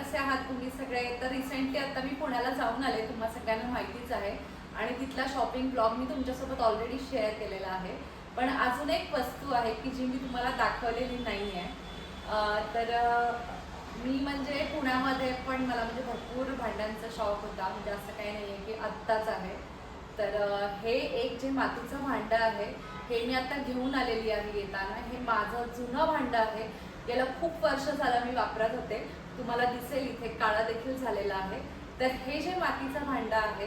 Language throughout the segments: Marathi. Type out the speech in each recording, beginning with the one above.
कसे आहात तुम्ही सगळे? तर रिसेंटली आता मी पुण्याला जाऊन आले. तुम्हाला सगळ्यांना माहितीच आहे. आणि तिथला शॉपिंग ब्लॉग मी तुमच्यासोबत ऑलरेडी शेअर केलेला आहे. पण अजून एक वस्तू आहे की जी मी तुम्हाला दाखवलेली नाही आहे तर मी म्हणजे पुण्यामध्ये पण मला म्हणजे भरपूर भांड्यांचा शॉक होता. म्हणजे असं काही नाही आहे की आत्ताच आहे. तर हे एक जे मातीचं भांडं आहे हे मी आता घेऊन आलेली आहे येताना. हे माझं जुनं भांडं आहे. गेलं खूप वर्ष झालं मी वापरत होते. तुम्हाला दिसेल इथे काळा देखील झालेला आहे. तर हे जे मातीचं भांडं आहे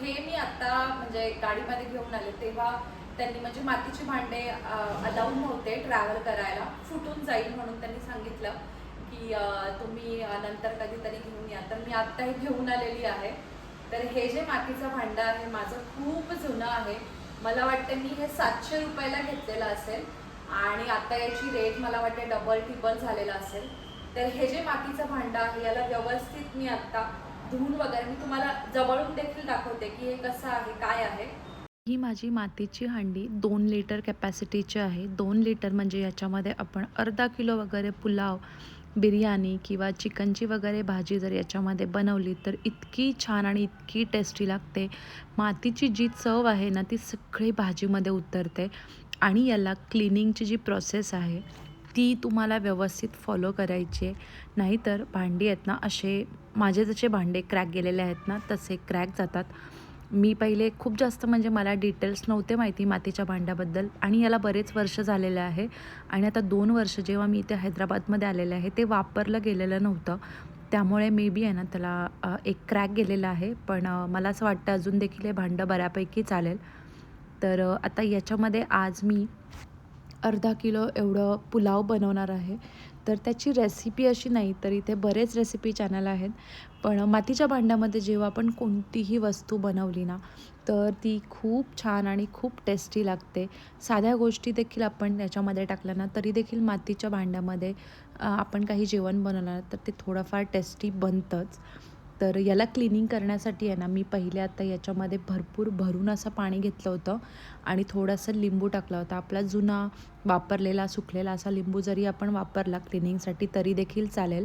हे मी आत्ता म्हणजे गाडीमध्ये घेऊन आले. तेव्हा त्यांनी म्हणजे मातीची भांडे अलाऊ नव्हते ट्रॅव्हल करायला. फुटून जाईल म्हणून त्यांनी सांगितलं की तुम्ही नंतर कधीतरी घेऊन या. तर मी आत्ताही घेऊन आलेली आहे. तर हे जे मातीचं भांडं आहे माझं खूप जुनं आहे. मला वाटतं मी हे सातशे रुपयाला घेतलेलं असेल. आणि आता याची रेट मला वाटते डबल टिबल झालेला असेल. तर हे जे मातीचं भांडं आहे याला व्यवस्थित मी आत्ता धुवून वगैरे मी तुम्हाला जवळून देखील दाखवते की हे कसं आहे काय आहे. ही माझी मातीची हांडी दोन लिटर कॅपॅसिटीची आहे. दोन लिटर म्हणजे याच्यामध्ये आपण अर्धा किलो वगैरे पुलाव बिर्याणी किंवा चिकनची वगैरे भाजी जर याच्यामध्ये बनवली तर इतकी छान आणि इतकी टेस्टी लागते. मातीची जी चव आहे ना ती सगळी भाजीमध्ये उतरते आणि याला क्लिनिंगची जी प्रोसेस आहे ती तुम्हाला व्यवस्थित फॉलो करायची आहे. नाहीतर भांडी आहेत ना असे माझे जसे भांडे क्रॅक गेलेले आहेत ना तसे क्रॅक जातात. मी पहिले खूप जास्त म्हणजे मला डिटेल्स नव्हते माहिती मातीच्या भांड्याबद्दल आणि याला बरेच वर्ष झालेले आहे. आणि आता दोन वर्ष जेव्हा मी इथे हैदराबादमध्ये आलेले आहे ते वापरलं गेलेलं नव्हतं. त्यामुळे मे बी आहे ना त्याला एक क्रॅक गेलेला आहे. पण मला असं वाटतं अजून देखील हे भांडं बऱ्यापैकी चालेल. तर आता याच्यामध्ये आज मी अर्धा किलो एवढं पुलाव बनवणार आहे. तर त्याची रेसिपी अशी नाही तर इथे बरेच रेसिपी चॅनल आहेत. पण मातीच्या भांड्यामध्ये जेव्हा आपण कोणतीही वस्तू बनवली ना तर ती खूप छान आणि खूप टेस्टी लागते. साध्या गोष्टी देखील आपण त्याच्यामध्ये टाकल्या ना तरी देखील मातीच्या भांड्यामध्ये आपण काही जेवण बनवलं तर ते थोडंफार टेस्टी बनतंच. तर याला क्लिनिंग करण्यासाठी आहे ना मी पहिले आता याच्यामध्ये भरपूर भरून असं पाणी घेतलं होतं आणि थोडंसं लिंबू टाकला होता. आपला जुना वापरलेला सुकलेला असा लिंबू जरी आपण वापरला क्लिनिंगसाठी तरी देखील चालेल.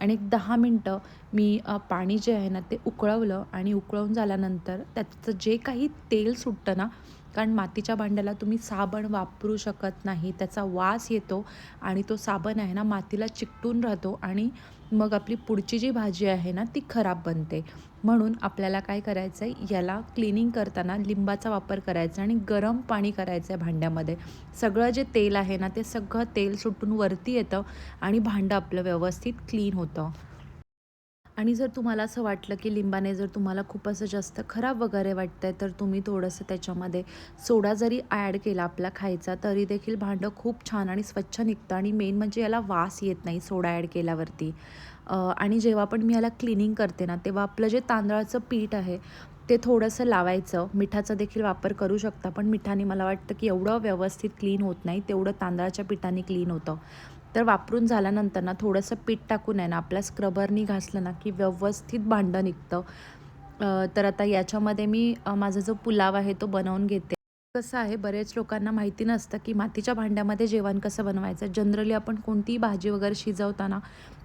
आणि एक दहा मिनटं मी पाणी जे आहे ना ते उकळवलं आणि उकळवून झाल्यानंतर त्याचं जे काही तेल सुटतं ना कारण मातीच्या भांड्याला तुम्ही साबण वापरू शकत नाही त्याचा वास येतो आणि तो साबण आहे ना मातीला चिकटून राहतो आणि मग आपली पुढची जी भाजी आहे ना ती खराब बनते. म्हणून आपल्याला काय करायचं आहे याला क्लिनिंग करताना लिंबाचा वापर करायचा आणि गरम पाणी करायचं आहे भांड्यामध्ये. सगळं जे तेल आहे ना ते सगळं तेल सुटून वरती येतं आणि भांडं आपलं व्यवस्थित क्लीन होतं. आणि जर तुम्हाला असं वाटलं की लिंबाने जर तुम्हाला खूप असं जास्त खराब वगैरे वाटतं आहे तर तुम्ही थोडंसं त्याच्यामध्ये सोडा जरी ॲड केला आपला खायचा तरी देखील भांडं खूप छान आणि स्वच्छ निघतं. आणि मेन म्हणजे याला वास येत नाही सोडा ॲड केल्यावरती. आणि जेव्हा पण मी याला क्लिनिंग करते ना तेव्हा आपलं जे तांदळाचं पीठ आहे ते थोडंसं लावायचं. मिठाचा देखील वापर करू शकता पण मिठाने मला वाटतं की एवढं व्यवस्थित क्लीन होत नाही तेवढं तांदळाच्या पिठाने क्लीन होतं. तर वापरून झाल्यानंतर ना थोडंसं पीठ टाकून आहे ना आपल्या स्क्रबरनी घासलं ना की व्यवस्थित भांडं निघतं. तर आता याच्यामध्ये मी माझा जो पुलाव आहे तो बनवून घेते. कसं आहे बरेच लोकांना माहिती नसतं की मातीच्या भांड्यामध्ये जेवण कसं बनवायचं. जनरली आपण कोणतीही भाजी वगैरे शिजवताना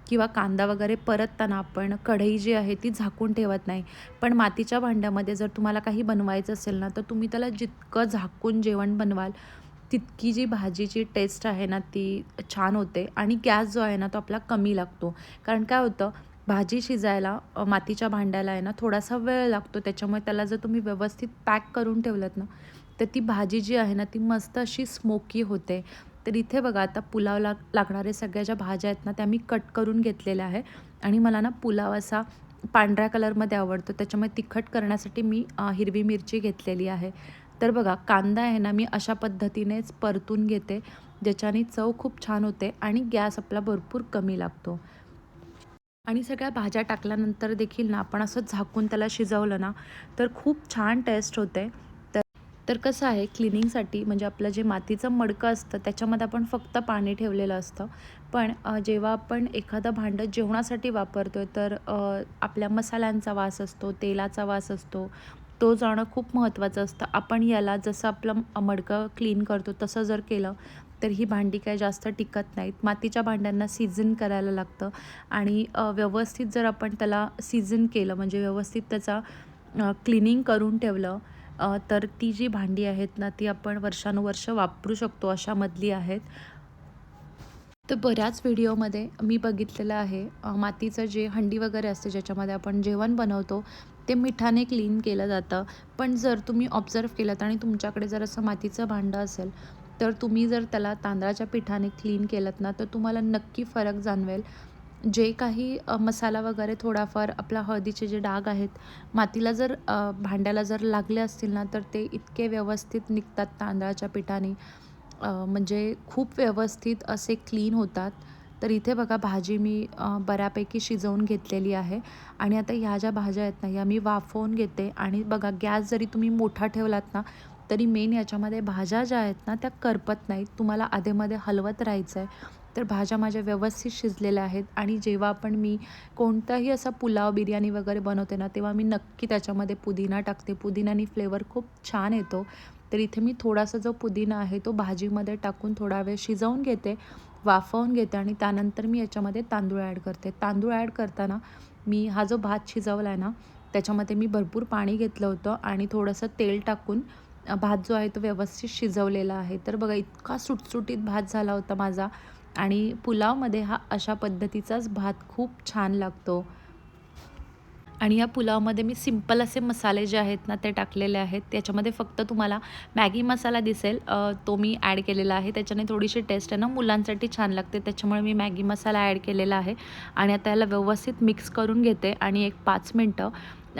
किंवा कांदा वगैरे परतताना आपण कढई जी आहे ती झाकून ठेवत नाही. पण मातीच्या भांड्यामध्ये जर तुम्हाला काही बनवायचं असेल ना तर तुम्ही त्याला जितकं झाकून जेवण बनवाल तितकी जी भाजीची टेस्ट आहे ना ती छान होते आणि गॅस जो आहे ना तो आपला कमी लागतो. कारण काय होतं भाजी शिजायला मातीच्या भांड्याला आहे ना थोडासा वेळ लागतो. त्याच्यामुळे त्याला जर तुम्ही व्यवस्थित पॅक करून ठेवलं ना तर ती भाजी जी आहे ना ती मस्त अशी स्मोकी होते. तर इथे बघा आता पुलाव लाग लागणारे सगळ्या ज्या भाज्या आहेत ना त्या मी कट करून घेतलेल्या आहे. आणि मला ना पुलाव असा पांढऱ्या कलरमध्ये आवडतो. त्याच्यामुळे तिखट करण्यासाठी मी हिरवी मिरची घेतलेली आहे. तर बघा कांदा आहे ना मी अशा पद्धतीनेच परतून घेते ज्याच्याने चव खूप छान होते आणि गॅस आपला भरपूर कमी लागतो. आणि सगळ्या भाज्या टाकल्यानंतर देखील ना आपण असं झाकून त्याला शिजवलं ना तर खूप छान टेस्ट होते. तर तर कसं आहे क्लिनिंगसाठी म्हणजे आपलं जे मातीचं मडकं असतं त्याच्यामध्ये आपण फक्त पाणी ठेवलेलं असतं. पण जेव्हा आपण एखादं भांडं जेवणासाठी वापरतो आहे तर आपल्या मसाल्यांचा वास असतो तेलाचा वास असतो तो जाणं खूप महत्त्वाचं असतं. आपण याला जसं आपलं मडकं क्लीन करतो तसं जर केलं तर ही भांडी काय जास्त टिकत नाहीत. मातीच्या भांड्यांना सीझन करायला लागतं. आणि व्यवस्थित जर आपण त्याला सीझन केलं म्हणजे व्यवस्थित त्याचा क्लिनिंग करून ठेवलं तर ती जी भांडी आहेत ना ती आपण वर्षानुवर्ष वापरू शकतो अशामधली आहेत. तर बऱ्याच व्हिडिओमध्ये मी बघितलेलं आहे. मातीचं जे हंडी वगैरे असते ज्याच्यामध्ये आपण जेवण बनवतो ते मिठाने क्लीन केलं जातं. पण जर तुम्ही ऑब्झर्व केलं आणि तुमच्याकडे जर असं मातीचं भांडं असेल तर तुम्ही जर त्याला तांदळाच्या पिठाने क्लीन केलं ना तर तुम्हाला नक्की फरक जाणवेल. जे काही मसाला वगैरे थोडाफार आपला हळदीचे जे डाग आहेत मातीला जर भांड्याला जर लागले असतील ना तर ते इतके व्यवस्थित निघतात तांदळाच्या पिठाने. म्हणजे खूप व्यवस्थित असे क्लीन होतात. तर इथे बघा भाजी मी बऱ्यापैकी शिजवून घेतलेली आहे. आणि आता ह्या ज्या भाज्या आहेत ना या मी वाफवून घेते. आणि बघा गॅस जरी तुम्ही मोठा ठेवलात ना तरी मेन याच्यामध्ये भाज्या ज्या आहेत ना त्या करपत नाहीत. तुम्हाला आधेमध्ये हलवत राहायचं आहे तर भाज्या माझ्या व्यवस्थित शिजलेल्या आहेत. आणि जेव्हा पण मी कोणताही असा पुलाव बिर्याणी वगैरे बनवते ना तेव्हा मी नक्की त्याच्यामध्ये पुदिना टाकते. पुदिन्याने फ्लेवर खूप छान येतो. तर इथे मी थोडासा जो पुदिना आहे तो भाजीमध्ये टाकून थोडा वेळ शिजवून घेते वाफवून घेते आणि त्यानंतर मी याच्यामध्ये तांदूळ ॲड करते. तांदूळ ॲड करताना मी हा जो भात शिजवला आहे ना त्याच्यामध्ये मी भरपूर पाणी घेतलं होतं आणि थोडंसं तेल टाकून भात जो आहे तो व्यवस्थित शिजवलेला आहे. तर बघा इतका सुटसुटीत भात झाला होता माझा आणि पुलावमध्ये हा अशा पद्धतीचाच भात खूप छान लागतो. आणि या पुलावमध्ये मी सिंपल असे मसाले जे आहेत ना ते टाकलेले आहेत. त्याच्यामध्ये फक्त तुम्हाला मॅगी मसाला दिसेल. तो मी ॲड केलेला आहे. त्याच्याने थोडीशी टेस्ट आहे ना मुलांसाठी छान लागते. त्याच्यामुळे मी मॅगी मसाला ॲड केलेला आहे. आणि आता याला व्यवस्थित मिक्स करून घेते आणि एक पाच मिनटं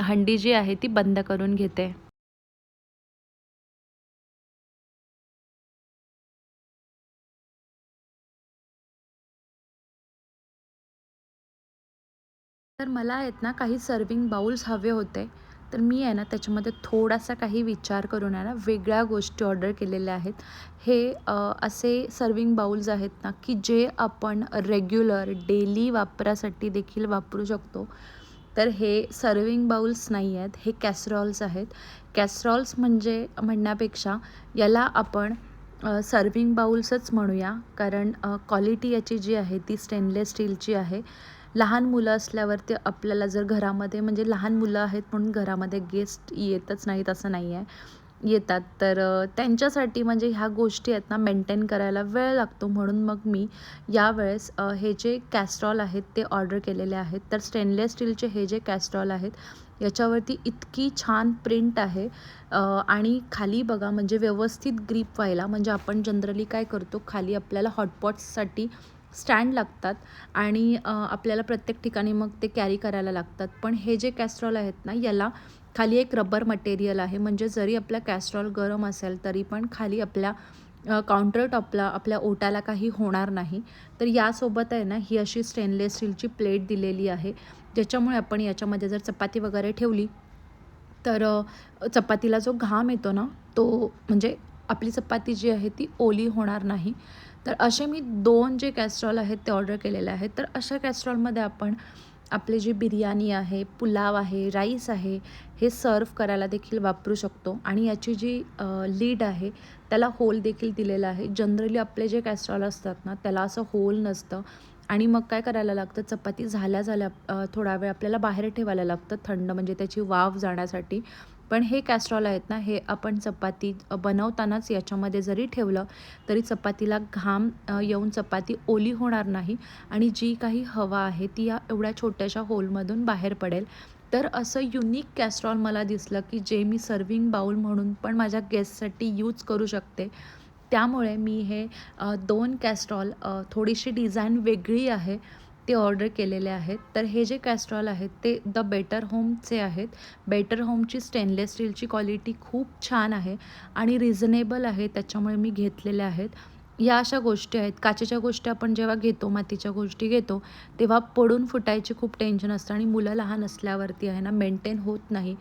हंडी जी आहे ती बंद करून घेते. तर मला आहेत ना काही सर्विंग बाउल्स हवे होते. तर मी आहे ना त्याच्यामध्ये थोडासा काही विचार करून आहे ना वेगळ्या गोष्टी ऑर्डर केलेल्या आहेत. हे असे सर्विंग बाउल्स आहेत ना की जे आपण रेग्युलर डेली वापरासाठी देखील वापरू शकतो. तर हे सर्विंग बाउल्स नाही आहेत हे कॅसरॉल्स आहेत. कॅसरॉल्स म्हणजे म्हणण्यापेक्षा याला आपण सर्विंग बाउल्सच म्हणूया. कारण क्वालिटी याची जी आहे ती स्टेनलेस स्टीलची आहे. लहान मुलं असल्यावरती आपल्याला जर घरामध्ये म्हणजे लहान मुलं आहेत म्हणून घरामध्ये गेस्ट येतच नाहीत असं नाही आहे येतात. तर त्यांच्यासाठी म्हणजे ह्या गोष्टी आहेत ना मेंटेन करायला वेळ लागतो. म्हणून मग मी यावेळेस हे जे कॅस्ट्रॉल आहेत ते ऑर्डर केलेले आहेत. तर स्टेनलेस स्टीलचे हे जे कॅस्ट्रॉल आहेत याच्यावरती इतकी छान प्रिंट आहे. आणि खाली बघा म्हणजे व्यवस्थित ग्रीप व्हायला म्हणजे आपण जनरली काय करतो खाली आपल्याला हॉटपॉट्ससाठी स्टँड लागतात आणि आपल्याला प्रत्येक ठिकाणी मग ते कॅरी करायला लागतात. पण हे जे कॅस्ट्रॉल आहेत ना याला खाली एक रबर मटेरियल आहे. म्हणजे जरी आपला कॅस्ट्रॉल गरम असेल तरी पण खाली आपल्या काउंटर टॉपला आपल्या ओटाला काही होणार नाही. तर यासोबत आहे ना ही अशी स्टेनलेस स्टीलची प्लेट दिलेली आहे. ज्याच्यामुळे आपण याच्यामध्ये जर चपाती वगैरे ठेवली तर चपातीला जो घाम येतो ना तो म्हणजे आपली चपाती जी आहे ती ओली होणार नाही. तर असे मी दोन जे कॅस्ट्रॉल आहेत ते ऑर्डर केलेले आहेत. तर अशा कॅस्ट्रॉलमध्ये आपण आपली जी बिर्याणी आहे पुलाव आहे राईस आहे हे सर्व करायला देखील वापरू शकतो. आणि याची जी लीड आहे त्याला होल देखील दिलेला आहे. जनरली आपले जे कॅस्ट्रॉल असतात ना त्याला असं होल नसतं. आणि मग काय करायला लागतं चपाती झाल्या झाल्या थोडा वेळ आपल्याला बाहेर ठेवायला लागतं थंड म्हणजे त्याची वाफ जाण्यासाठी. पण हे कॅस्ट्रॉल आहेत ना हे आपण चपाती बनवतानाच याच्यामध्ये जरी ठेवलं तरी चपातीला घाम येऊन चपाती ओली होणार नाही आणि जी काही हवा आहे ती या एवढ्या छोट्याशा होलमधून बाहेर पडेल. तर असं युनिक कॅस्ट्रॉल मला दिसलं की जे मी सर्विंग बाउल म्हणून पण माझ्या गेस्टसाठी यूज करू शकते. त्यामुळे मी हे दोन कॅस्ट्रॉल थोडीशी डिझाईन वेगळी आहे. ते ऑर्डर केलेले आहेत. तर हे जे कॅस्ट्रॉल आहेत ते द बेटर होमचे आहेत. बेटर होमची स्टेनलेस स्टीलची क्वालिटी खूप छान आहे आणि रिझनेबल आहे. त्याच्यामुळे मी घेतलेले आहेत. ह्या अशा गोष्टी आहेत. काचेच्या गोष्टी आपण जेव्हा घेतो मातीच्या गोष्टी घेतो तेव्हा पडून फुटायची खूप टेन्शन असतं आणि मुलं लहान असल्यावरती आहे ना मेंटेन होत नाही.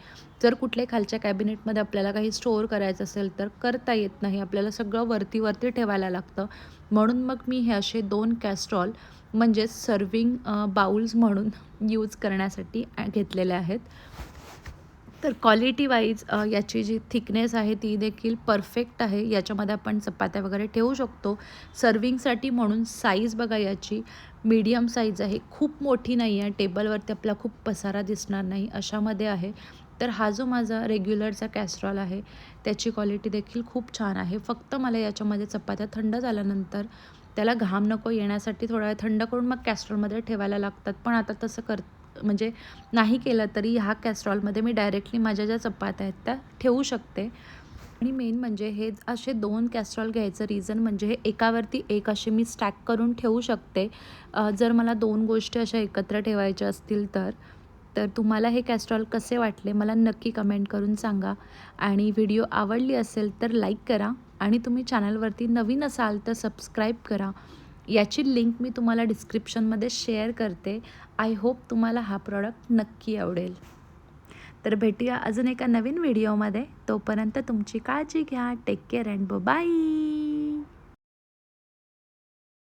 जर कुठल्या खालच्या कॅबिनेटमध्ये आपल्याला काही स्टोअर करायचं असेल तर करता येत नाही. आपल्याला सगळं वरती वरती ठेवायला लागतं. म्हणून मग मी हे असे दोन कॅस्ट्रॉल म्हणजेच सर्विंग बाउल्स म्हणून यूज करण्यासाठी घेतलेले आहेत. तर क्वालिटी वाईज याची जी थिकनेस आहे ती देखील परफेक्ट आहे. याच्यामध्ये आपण चपात्या वगैरे ठेवू शकतो. सर्विंगसाठी म्हणून साईज बघा याची. मीडियम साईज आहे. खूप मोठी नाही आहे. टेबलवरती आपला खूप पसारा दिसणार नाही. अशामध्ये आहे. तर हा जो माझा रेग्युलरचा कॅस्ट्रॉल आहे त्याची क्वालिटी देखील खूप छान आहे. फक्त मला याच्यामध्ये चपात्या थंड झाल्यानंतर त्याला घाम नको येण्यासाठी थोडा वेळ थंड करून मग कॅस्ट्रॉलमध्ये ठेवायला लागतात. पण आता तसं कर म्हणजे नाही केलं तरी ह्या कॅस्ट्रॉलमध्ये मी डायरेक्टली माझ्या ज्या चपात्या आहेत त्या ठेवू शकते. आणि मेन म्हणजे हे असे दोन कॅस्ट्रॉल घ्यायचं रिझन म्हणजे हे एकावरती एक असे मी स्टॅक करून ठेवू शकते. जर मला दोन गोष्टी अशा एकत्र ठेवायच्या असतील तर तर तुम्हाला हे कॅस्ट्रॉल कसे वाटले मला नक्की कमेंट करून सांगा. आणि व्हिडिओ आवडली असेल तर लाईक करा आणि तुम्ही चॅनलवरती नवीन असाल तर सबस्क्राईब करा. याची लिंक मी तुम्हाला डिस्क्रिप्शनमध्ये शेअर करते. आय होप तुम्हाला हा प्रॉडक्ट नक्की आवडेल. तर भेटूया अजून एका नवीन व्हिडिओमध्ये तोपर्यंत तुमची काळजी घ्या. Take care and bye